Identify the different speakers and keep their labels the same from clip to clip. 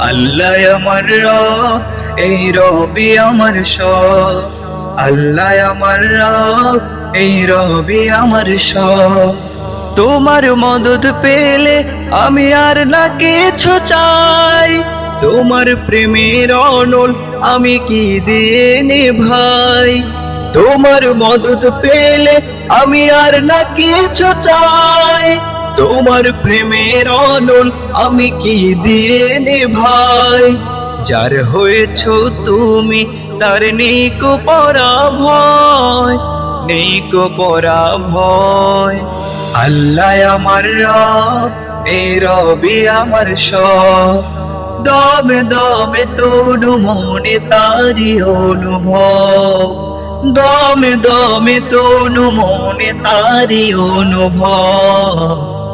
Speaker 1: আল্লাহ আমার এই রবি আমার সব। আল্লাহ আমার এই রবি আমার সব। তোমার মদত পেলে আমি আর না কিছু চাই। তোমার প্রেমের অনল আমি কি দিয়ে নে ভাই তোমার মদত পেলে আমি আর না কিছু চাই। তোমার প্রেমের অনল আমি কি দিয়ে নে ভাই যার হয়েছ তুমি তার নিক পরা ভয় নিক পরা ভয় আল্লাহ আমার রব এই রবি আমার সব। দমে দমে তোর মনে তারি অনুভব। দমে দমে তনু মনে তারি অনুভব।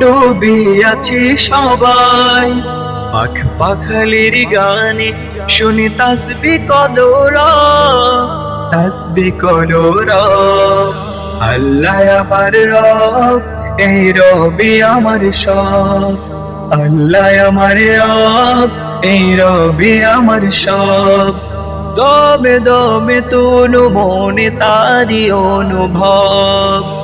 Speaker 1: ডুবি আছি সবাই। পাখ পাখালির গানে শুনি তাসবি কলোরা তাসবি কলোরা। আল্লাহ আমার রব, এই রবি আমার সব। আল্লাহ আমার রব, এই রবি আমার সব। দমে দমে তনু মনে তারি অনুভব।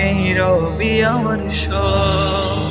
Speaker 1: এই রবি আমার সব।